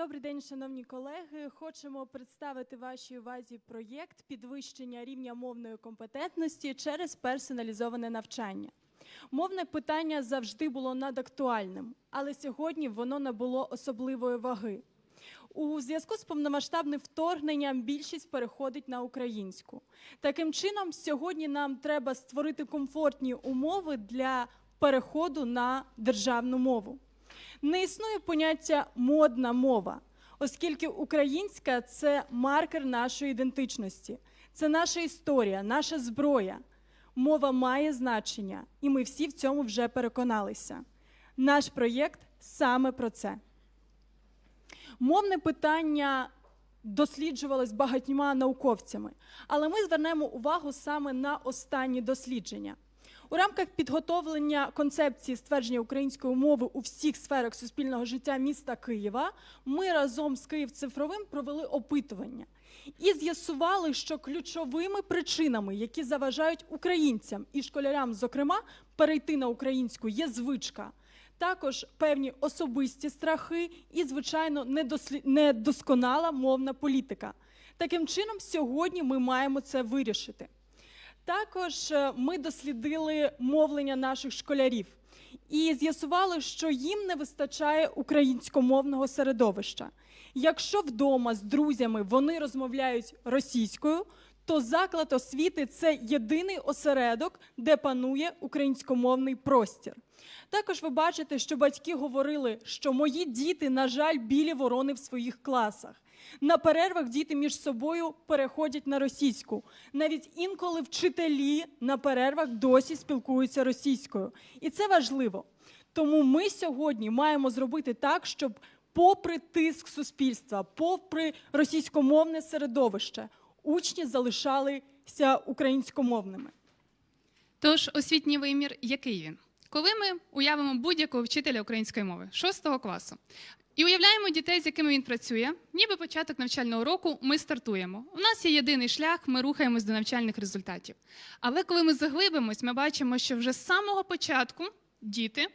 Добрий день, шановні колеги. Хочемо представити вашій увазі проєкт підвищення рівня мовної компетентності через персоналізоване навчання. Мовне питання завжди було надактуальним, але сьогодні воно набуло особливої ваги. У зв'язку з повномасштабним вторгненням більшість переходить на українську. Таким чином, сьогодні нам треба створити комфортні умови для переходу на державну мову. Не існує поняття модна мова, оскільки українська це маркер нашої ідентичності, це наша історія, наша зброя. Мова має значення, і ми всі в цьому вже переконалися. Наш проєкт саме про це. Мовне питання досліджувалось багатьма науковцями, але ми звернемо увагу саме на останні дослідження. У рамках підготовлення концепції ствердження української мови у всіх сферах суспільного життя міста Києва ми разом з Київ цифровим провели опитування і з'ясували, що ключовими причинами, які заважають українцям і школярям, зокрема, перейти на українську, є звичка. Також певні особисті страхи і, звичайно, недосконала мовна політика. Таким чином, сьогодні ми маємо це вирішити. Також е, ми дослідили мовлення наших школярів і з'ясували, що їм не вистачає українськомовного середовища. Якщо вдома з друзями вони розмовляють російською, то заклад освіти це єдиний осередок, де панує українськомовний простір. Також ви бачите, що батьки говорили, що мої діти, на жаль, білі ворони в своїх класах. На перервах діти між собою переходять на російську. Навіть інколи вчителі на перервах досі спілкуються російською. І це важливо. Тому ми сьогодні маємо зробити так, щоб, попри тиск суспільства, попри російськомовне середовище, учні залишалися українськомовними. Тож освітній вимір, який він? Коли ми уявимо будь-якого вчителя української мови 6 класу і уявляємо дітей, з якими він працює, ніби початок навчального року ми стартуємо. У нас є єдиний шлях, ми рухаємось до навчальних результатів. Але коли ми заглибимось, ми бачимо, що вже з самого початку діти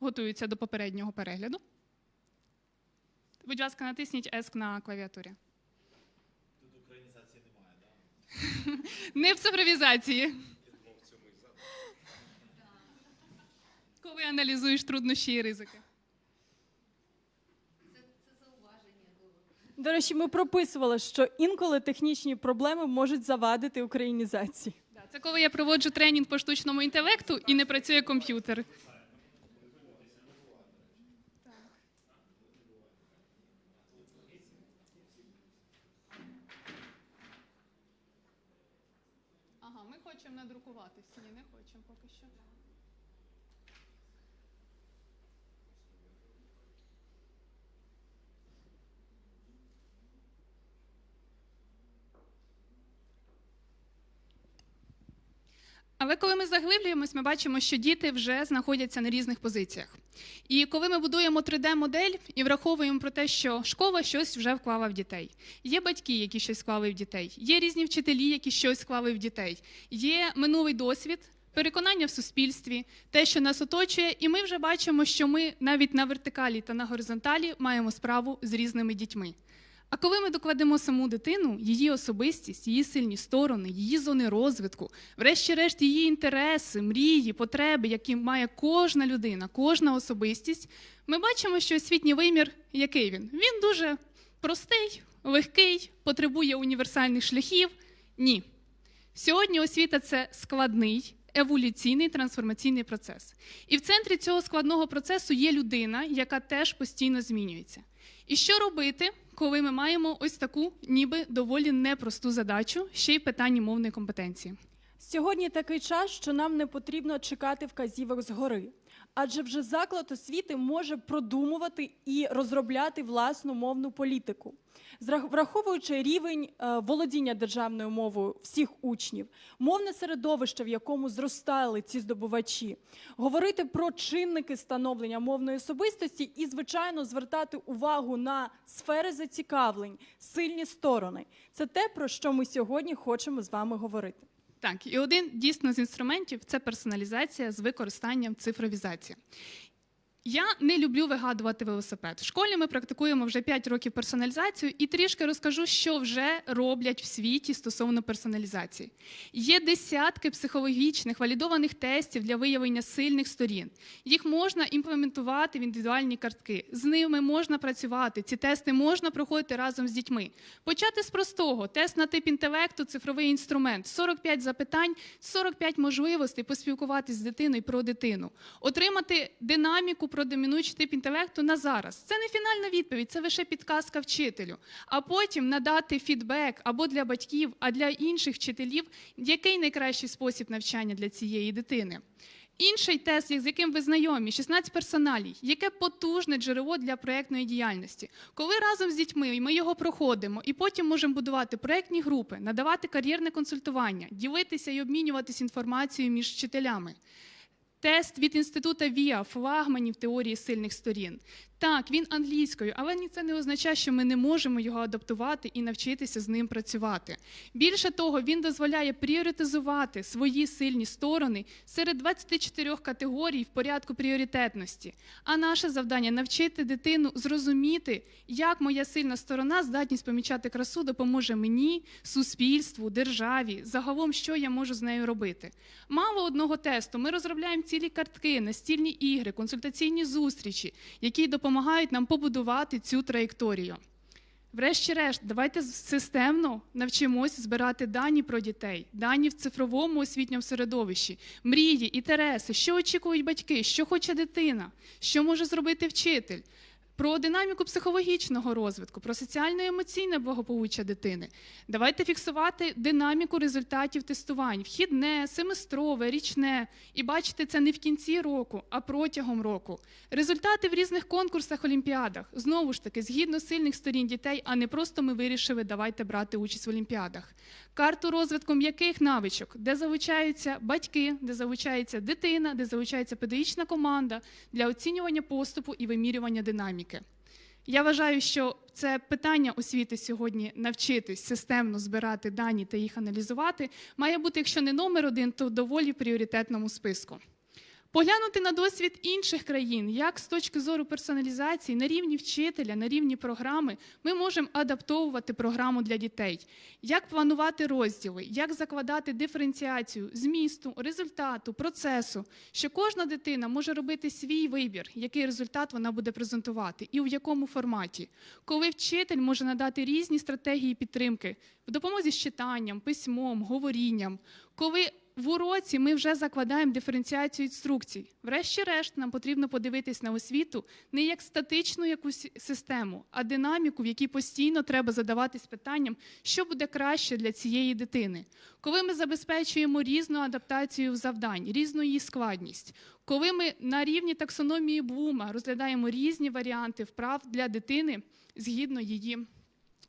готуються до попереднього перегляду. Будь ласка, натисніть ESC на клавіатурі. Тут українізації немає, да? Не в цифровізації. Коли аналізуєш труднощі і ризики. До речі, ми прописували, що інколи технічні проблеми можуть завадити українізації. Це коли я проводжу тренінг по штучному інтелекту і не працює комп'ютер. Ага, ми хочемо надрукуватися. Ні, не хочемо поки що. Але коли ми заглиблюємось, ми бачимо, що діти вже знаходяться на різних позиціях. І коли ми будуємо 3D-модель і враховуємо про те, що школа щось вже вклала в дітей, є батьки, які щось вклали в дітей, є різні вчителі, які щось вклали в дітей, є минулий досвід. Переконання в суспільстві, те, що нас оточує, і ми вже бачимо, що ми навіть на вертикалі та на горизонталі маємо справу з різними дітьми. А коли ми докладемо саму дитину, її особистість, її сильні сторони, її зони розвитку, врешті-решт, її інтереси, мрії, потреби, які має кожна людина, кожна особистість, ми бачимо, що освітній вимір, який він? Він дуже простий, легкий, потребує універсальних шляхів. Ні. Сьогодні освіта це складний. Еволюційний трансформаційний процес. І в центрі цього складного процесу є людина, яка теж постійно змінюється. І що робити, коли ми маємо ось таку, ніби доволі непросту задачу, ще й питання мовної компетенції? Сьогодні такий час, що нам не потрібно чекати вказівок згори, адже вже заклад освіти може продумувати і розробляти власну мовну політику, враховуючи рівень е, володіння державною мовою всіх учнів, мовне середовище, в якому зростали ці здобувачі, говорити про чинники становлення мовної особистості і, звичайно, звертати увагу на сфери зацікавлень, сильні сторони. Це те, про що ми сьогодні хочемо з вами говорити. Так, і один дійсно з інструментів це персоналізація з використанням цифровізації. Я не люблю вигадувати велосипед. В школі ми практикуємо вже 5 років персоналізацію і трішки розкажу, що вже роблять в світі стосовно персоналізації. Є десятки психологічних валідованих тестів для виявлення сильних сторін. Їх можна імплементувати в індивідуальні картки. З ними можна працювати. Ці тести можна проходити разом з дітьми. Почати з простого: тест на тип інтелекту, цифровий інструмент, 45 запитань, 45 можливостей поспілкуватися з дитиною про дитину, отримати динаміку про домінуючий тип інтелекту на зараз. Це не фінальна відповідь, це лише підказка вчителю. А потім надати фідбек або для батьків, а для інших вчителів, який найкращий спосіб навчання для цієї дитини. Інший тест, з яким ви знайомі, 16 персоналій, яке потужне джерело для проєктної діяльності. Коли разом з дітьми ми його проходимо, і потім можемо будувати проєктні групи, надавати кар'єрне консультування, ділитися і обмінюватися інформацією між вчителями. Тест від інституту ВІА, флагманів теорії сильних сторін. Так, він англійською, але це не означає, що ми не можемо його адаптувати і навчитися з ним працювати. Більше того, він дозволяє пріоритизувати свої сильні сторони серед 24 категорій в порядку пріоритетності. А наше завдання навчити дитину зрозуміти, як моя сильна сторона, здатність помічати красу, допоможе мені, суспільству, державі, загалом, що я можу з нею робити. Мало одного тесту. Ми розробляємо цілі картки, настільні ігри, консультаційні зустрічі, які допомагають нам побудувати цю траєкторію. Врешті-решт, давайте системно навчимося збирати дані про дітей, дані в цифровому освітньому середовищі, мрії, інтереси, що очікують батьки, що хоче дитина, що може зробити вчитель. Про динаміку психологічного розвитку, про соціально-емоційне благополуччя дитини. Давайте фіксувати динаміку результатів тестувань: вхідне, семестрове, річне. І бачити це не в кінці року, а протягом року. Результати в різних конкурсах, олімпіадах. Знову ж таки, згідно сильних сторін дітей, а не просто ми вирішили давайте брати участь в олімпіадах. Карту розвитку м'яких навичок, де залучаються батьки, де залучається дитина, де залучається педагогічна команда для оцінювання поступу і вимірювання динаміки. Я вважаю, що це питання освіти сьогодні навчитись системно збирати дані та їх аналізувати, має бути, якщо не номер один, то доволі пріоритетному списку. Поглянути на досвід інших країн, як з точки зору персоналізації на рівні вчителя, на рівні програми, ми можемо адаптовувати програму для дітей, як планувати розділи, як закладати диференціацію змісту, результату, процесу, що кожна дитина може робити свій вибір, який результат вона буде презентувати, і в якому форматі, коли вчитель може надати різні стратегії підтримки в допомозі з читанням, письмом, говорінням, коли в уроці ми вже закладаємо диференціацію інструкцій. Врешті-решт, нам потрібно подивитись на освіту не як статичну якусь систему, а динаміку, в якій постійно треба задаватись питанням, що буде краще для цієї дитини. Коли ми забезпечуємо різну адаптацію завдань, різну її складність, коли ми на рівні таксономії Блума розглядаємо різні варіанти вправ для дитини згідно її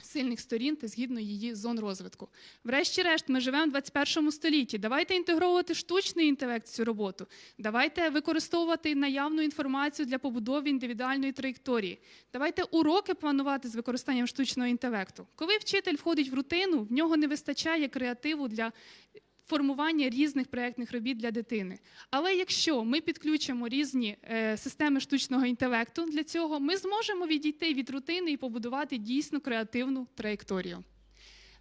сильних сторін та згідно її зон розвитку. Врешті-решт, ми живемо в 21 столітті. Давайте інтегровувати штучний інтелект в цю роботу. Давайте використовувати наявну інформацію для побудови індивідуальної траєкторії. Давайте уроки планувати з використанням штучного інтелекту. Коли вчитель входить в рутину, в нього не вистачає креативу для формування різних проєктних робіт для дитини. Але якщо ми підключимо різні е, системи штучного інтелекту для цього, ми зможемо відійти від рутини і побудувати дійсно креативну траєкторію.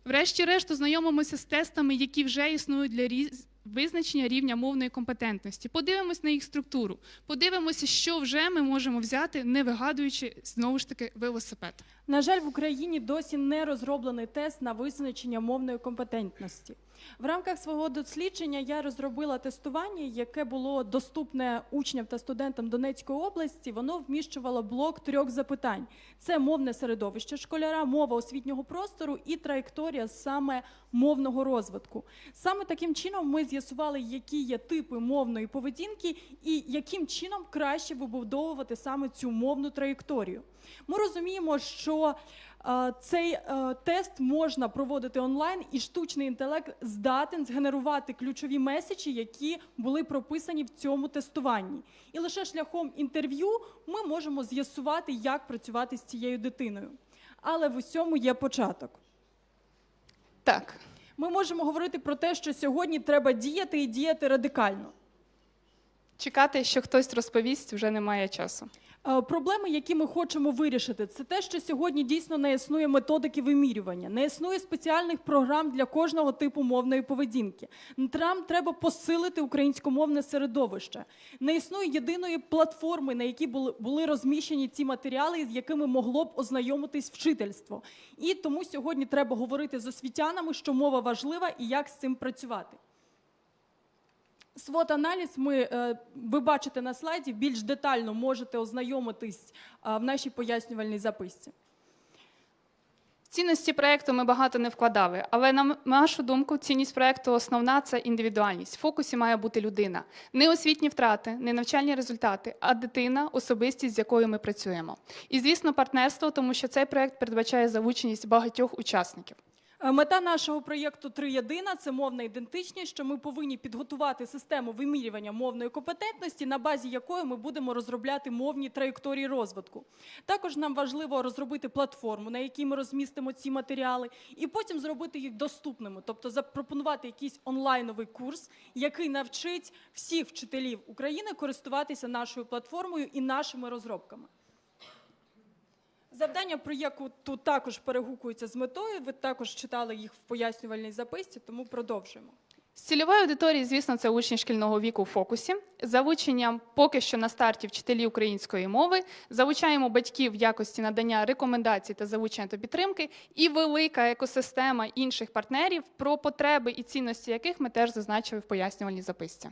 Врешті-решт, ознайомимося з тестами, які вже існують для різ... визначення рівня мовної компетентності. Подивимось на їх структуру, подивимося, що вже ми можемо взяти, не вигадуючи знову ж таки велосипед. На жаль, в Україні досі не розроблений тест на визначення мовної компетентності. В рамках свого дослідження я розробила тестування, яке було доступне учням та студентам Донецької області. Воно вміщувало блок трьох запитань: це мовне середовище школяра, мова освітнього простору і траєкторія саме мовного розвитку. Саме таким чином ми з'ясували, які є типи мовної поведінки і яким чином краще вибудовувати саме цю мовну траєкторію. Ми розуміємо, що цей е, тест можна проводити онлайн, і штучний інтелект здатен згенерувати ключові меседжі, які були прописані в цьому тестуванні. І лише шляхом інтерв'ю ми можемо з'ясувати, як працювати з цією дитиною. Але в усьому є початок. Так. Ми можемо говорити про те, що сьогодні треба діяти і діяти радикально. Чекати, що хтось розповість, вже немає часу. Е, Проблеми, які ми хочемо вирішити, це те, що сьогодні дійсно не існує методики вимірювання, не існує спеціальних програм для кожного типу мовної поведінки. Нам треба посилити українськомовне середовище. Не існує єдиної платформи, на якій були, були розміщені ці матеріали, з якими могло б ознайомитись вчительство. І тому сьогодні треба говорити з освітянами, що мова важлива і як з цим працювати. Свот аналіз ми е, ви бачите на слайді. Більш детально можете ознайомитись е, в нашій пояснювальній записці. Цінності проєкту ми багато не вкладали, але на нашу думку, цінність проєкту основна це індивідуальність. В фокусі має бути людина. Не освітні втрати, не навчальні результати, а дитина, особистість, з якою ми працюємо. І, звісно, партнерство, тому що цей проєкт передбачає залученість багатьох учасників. Е, Мета нашого проєкту «Три єдина» – це мовна ідентичність, що ми повинні підготувати систему вимірювання мовної компетентності, на базі якої ми будемо розробляти мовні траєкторії розвитку. Також нам важливо розробити платформу, на якій ми розмістимо ці матеріали, і потім зробити їх доступними, тобто запропонувати якийсь онлайновий курс, який навчить всіх вчителів України користуватися нашою платформою і нашими розробками. Завдання проєкту також перегукуються з метою. Ви також читали їх в пояснювальній записці, тому продовжуємо. З цільової аудиторії, звісно, це учні шкільного віку в фокусі. Залученням поки що на старті вчителі української мови. Залучаємо батьків в якості надання рекомендацій та залучення та підтримки, і велика екосистема інших партнерів, про потреби і цінності яких ми теж зазначили в пояснювальній записці.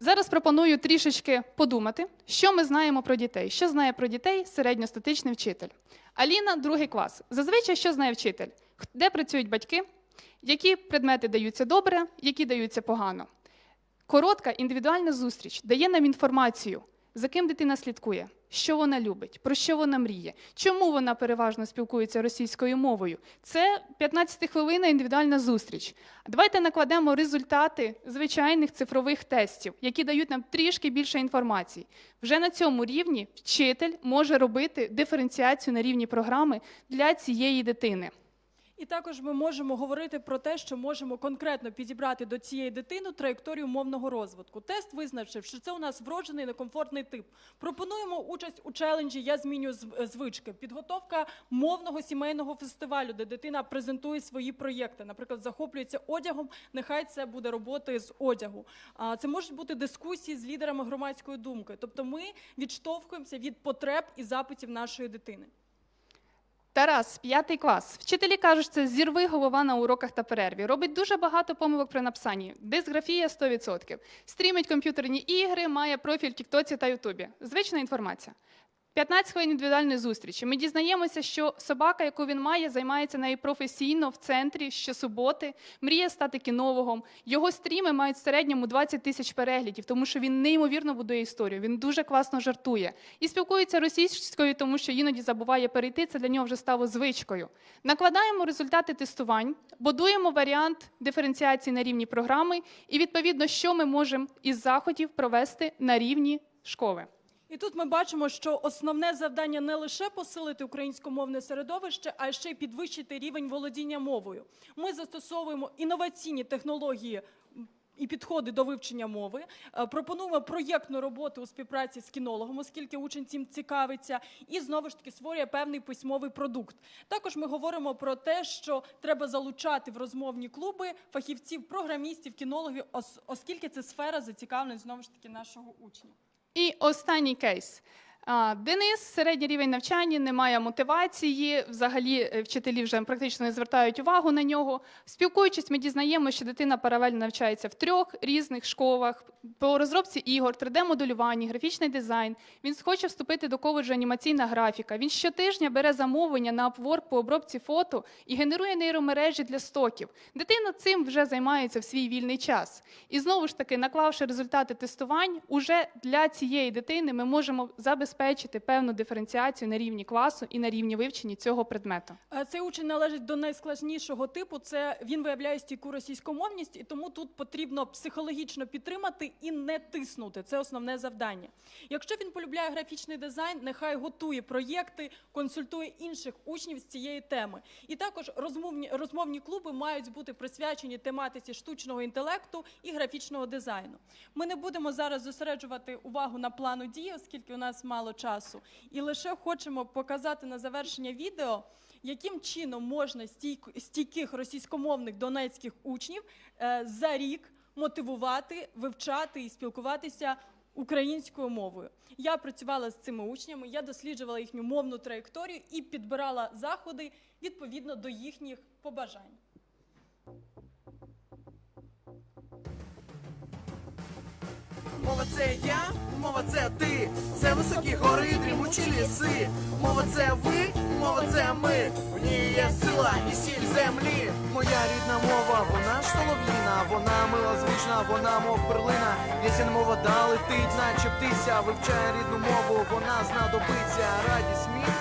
Зараз пропоную трішечки подумати, що ми знаємо про дітей. Що знає про дітей середньостатичний вчитель? Аліна, другий клас. Зазвичай що знає вчитель? Де працюють батьки? Які предмети даються добре, які даються погано? Коротка індивідуальна зустріч дає нам інформацію, за ким дитина слідкує, що вона любить, про що вона мріє, чому вона переважно спілкується російською мовою. Це 15 хвилина індивідуальна зустріч. Давайте накладемо результати звичайних цифрових тестів, які дають нам трішки більше інформації. Вже на цьому рівні вчитель може робити диференціацію на рівні програми для цієї дитини. І також ми можемо говорити про те, що можемо конкретно підібрати до цієї дитини траєкторію мовного розвитку. Тест визначив, що це у нас вроджений некомфортний тип. Пропонуємо участь у челенджі Я зміню звички. Підготовка мовного сімейного фестивалю, де дитина презентує свої проєкти. Наприклад, захоплюється одягом. Нехай це буде роботи з одягу. Це можуть бути дискусії з лідерами громадської думки. Тобто, ми відштовхуємося від потреб і запитів нашої дитини. Тарас, п'ятий клас. Вчителі кажуть, це зірви голова на уроках та перерві. Робить дуже багато помилок при написанні. Дисграфія 100%. Стрімить комп'ютерні ігри, має профіль в Тіктоці та Ютубі. Звична інформація. 15 хвилин індивідуальної зустрічі. Ми дізнаємося, що собака, яку він має, займається нею професійно в центрі щосуботи, мріє стати кінологом. Його стріми мають в середньому 20 тисяч переглядів, тому що він неймовірно будує історію. Він дуже класно жартує і спілкується російською, тому що іноді забуває перейти. Це для нього вже стало звичкою. Накладаємо результати тестувань, будуємо варіант диференціації на рівні програми, і відповідно, що ми можемо із заходів провести на рівні школи. І тут ми бачимо, що основне завдання не лише посилити українськомовне середовище, а ще й підвищити рівень володіння мовою. Ми застосовуємо інноваційні технології. І підходи до вивчення мови Е, пропонуємо проєктну роботу у співпраці з кінологом, оскільки учень цим цікавиться, і знову ж таки створює певний письмовий продукт. Також ми говоримо про те, що треба залучати в розмовні клуби фахівців, програмістів, кінологів, оскільки це сфера зацікавлень знову ж таки нашого учня. I ostatni case. Денис, середній рівень навчання, немає мотивації. Взагалі е, вчителі вже практично не звертають увагу на нього. Спілкуючись, ми дізнаємося, що дитина паралельно навчається в трьох різних школах по розробці ігор, 3D-моделюванні, графічний дизайн. Він хоче вступити до коледжу анімаційна графіка. Він щотижня бере замовлення на Upwork по обробці фото і генерує нейромережі для стоків. Дитина цим вже займається в свій вільний час. І знову ж таки, наклавши результати тестувань, уже для цієї дитини ми можемо забезпечити забезпечити певну диференціацію на рівні класу і на рівні вивчення цього предмету. Е, Цей учень належить до найскладнішого типу. Це він виявляє стійку російськомовність, і тому тут потрібно психологічно підтримати і не тиснути. Це основне завдання. Якщо він полюбляє графічний дизайн, нехай готує проєкти, консультує інших учнів з цієї теми. І також розмовні розмовні клуби мають бути присвячені тематиці штучного інтелекту і графічного дизайну. Ми не будемо зараз зосереджувати увагу на плану дії, оскільки у нас мало часу, і лише хочемо показати на завершення відео, яким чином можна стійк- стійких російськомовних донецьких учнів е, за рік мотивувати, вивчати і спілкуватися українською мовою. Я працювала з цими учнями, я досліджувала їхню мовну траєкторію і підбирала заходи відповідно до їхніх побажань. Це я, мова це ти, це високі гори, дрімучі ліси. Мова це ви, мова це ми. В ній є сила і сіль землі. Моя рідна мова, вона ж солов'їна, вона милозвучна, вона мов перлина. Ясен мова да летить, наче птиця, вивчає рідну мову, вона знадобиться, радість сміх.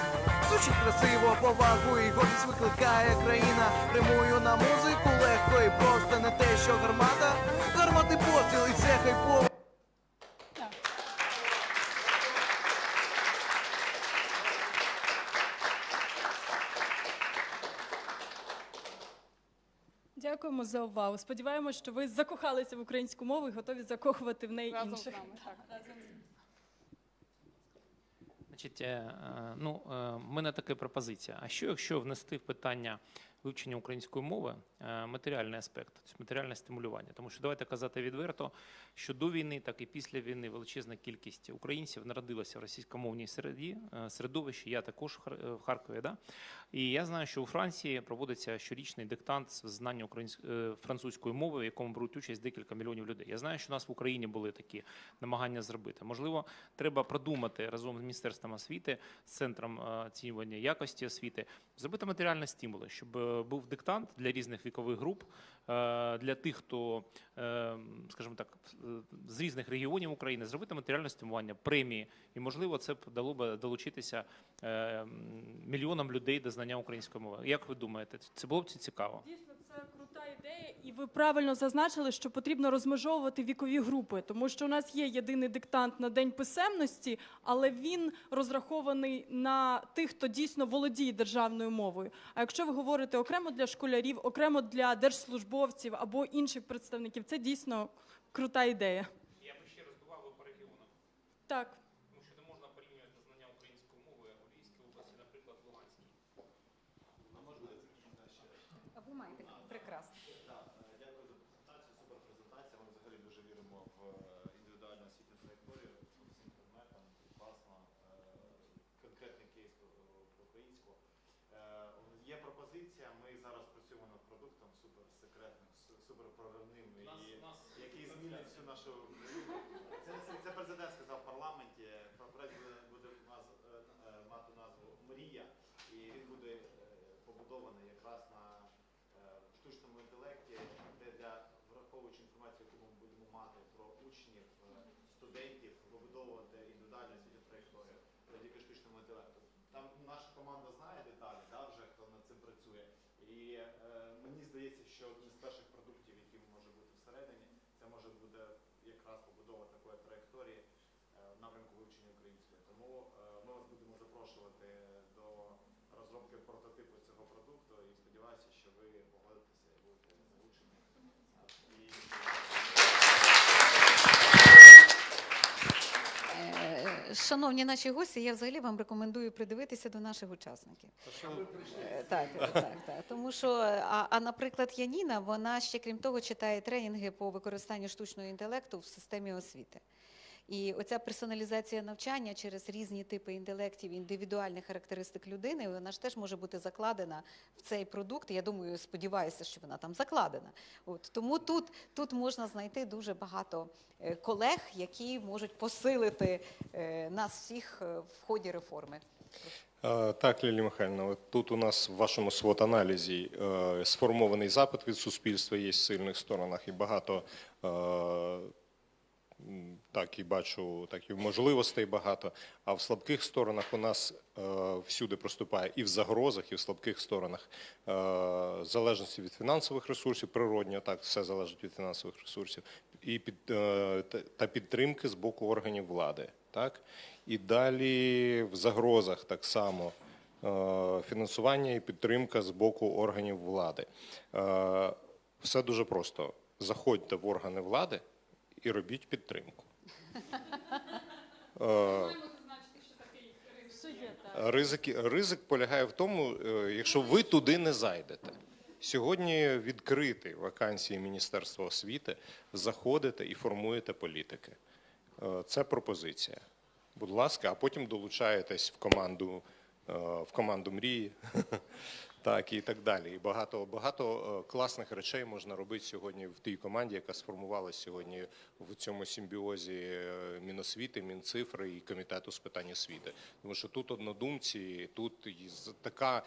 Звучить красиво, повагу і гордість викликає країна. Римую на музику легко і просто не те, що гармата. Гармати постріл і це хайпово. Дякуємо за увагу. Сподіваємось, що ви закохалися в українську мову і готові закохувати в неї інших. Значить, е, ну, е, в мене така пропозиція. А що якщо внести в питання вивчення української мови е, матеріальний аспект, тобто матеріальне стимулювання? Тому що давайте казати відверто, що до війни, так і після війни величезна кількість українців народилася в російськомовній середі, е, середовищі. Я також в Хар- в Харкові. Да? І я знаю, що у Франції проводиться щорічний диктант з знання української французької мови, в якому беруть участь декілька мільйонів людей. Я знаю, що у нас в Україні були такі намагання зробити. Можливо, треба продумати разом з міністерством освіти, з центром е, оцінювання якості освіти, зробити матеріальні стимули, щоб е, був диктант для різних вікових груп, е, для тих, хто, е, скажімо так, е, з різних регіонів України, зробити матеріальне стимулювання, премії, і можливо, це б дало би долучитися е, мільйонам людей до знання української мови. Як ви думаєте, це було б це цікаво? Ідея, і ви правильно зазначили, що потрібно розмежовувати вікові групи, тому що у нас є єдиний диктант на день писемності, але він розрахований на тих, хто дійсно володіє державною мовою. А якщо ви говорите окремо для школярів, окремо для держслужбовців або інших представників, це дійсно крута ідея. Я би ще розбивав по регіонах. Так. Тому що не можна порівнювати знання української мови у Львівській області, наприклад, в Луганській. А ви маєте прекрасно. Так, е, дякую за презентацію, супер презентація. Ми взагалі дуже віримо в е, індивідуальну освітню траєкторію по всім предметам. Класно. Е, Конкретний кейс по по українську. Е, Є пропозиція. Ми зараз працюємо над продуктом супер секретним, супер проривним, і який змінить всю нашу країну. Це, це, президент сказав в парламенті. Проект буде, е, е, мати назву Мрія, і він буде е, побудований якраз на штучному інтелекті, де для враховуючи інформацію, яку ми будемо мати про учнів, студентів, вибудовувати індивідуальну освітню траєкторію завдяки штучному інтелекту. Там наша команда знає деталі, да, вже хто над цим працює. І е, мені здається, що з перших продуктів, який може бути всередині, це може бути якраз побудова такої траєкторії е, в напрямку вивчення української. Тому е, ми вас будемо запрошувати до розробки прототипу цього продукту і сподіваюся, що ви погодитеся і будете залучені. І Е, Шановні наші гості, я взагалі вам рекомендую придивитися до наших учасників. Е, Так, так, так. Тому що, а, а наприклад, Яніна, вона ще крім того читає тренінги по використанню штучного інтелекту в системі освіти. І оця персоналізація навчання через різні типи інтелектів, індивідуальних характеристик людини, вона ж теж може бути закладена в цей продукт. Я думаю, сподіваюся, що вона там закладена. От тому тут, тут можна знайти дуже багато е, колег, які можуть посилити е, нас всіх е, в ході реформи. Так, Лілія Михайлівна, тут у нас в вашому свот-аналізі е, сформований запит від суспільства є в сильних сторонах і багато так і бачу, так і можливостей багато. А в слабких сторонах у нас е, всюди проступає і в загрозах, і в слабких сторонах е, залежності від фінансових ресурсів, природньо так, все залежить від фінансових ресурсів, і під, е, та- підтримки з боку органів влади. Так? І далі в загрозах так само фінансування і підтримка з боку органів влади. Все дуже просто. Заходьте в органи влади і робіть підтримку. Е, Ризики, ризик полягає в тому, е, якщо ви туди не зайдете. Сьогодні відкриті вакансії Міністерства освіти, заходите і формуєте політики. Е, Це пропозиція. Будь ласка, а потім долучаєтесь в команду, в команду мрії. Так, і так далі. І багато, багато е, класних речей можна робити сьогодні в тій команді, яка сформувалася сьогодні в цьому симбіозі е, Міносвіти, Мінцифри і комітету з питань освіти. Тому що тут однодумці, тут така.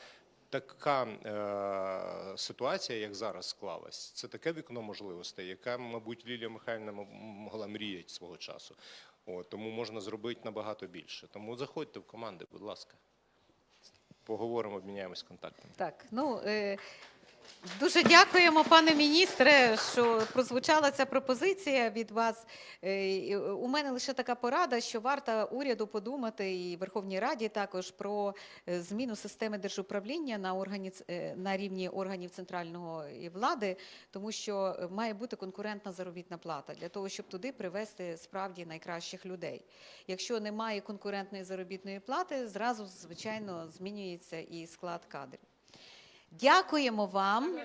Така е, ситуація, як зараз склалась, це таке вікно можливостей, яке, мабуть, Лілія Михайлівна могла мріяти свого часу. От, тому можна зробити набагато більше. Тому заходьте в команди, будь ласка. Поговоримо, обміняємось контактами. Так, ну е, дуже дякуємо, пане міністре, що прозвучала ця пропозиція від вас. Е, у мене лише така порада, що варто уряду подумати і Верховній Раді також про е, зміну системи держуправління на органі е, на рівні органів центральної влади, тому що має бути конкурентна заробітна плата для того, щоб туди привести справді найкращих людей. Якщо немає конкурентної заробітної плати, зразу звичайно змінюється і склад кадрів. Дякуємо вам.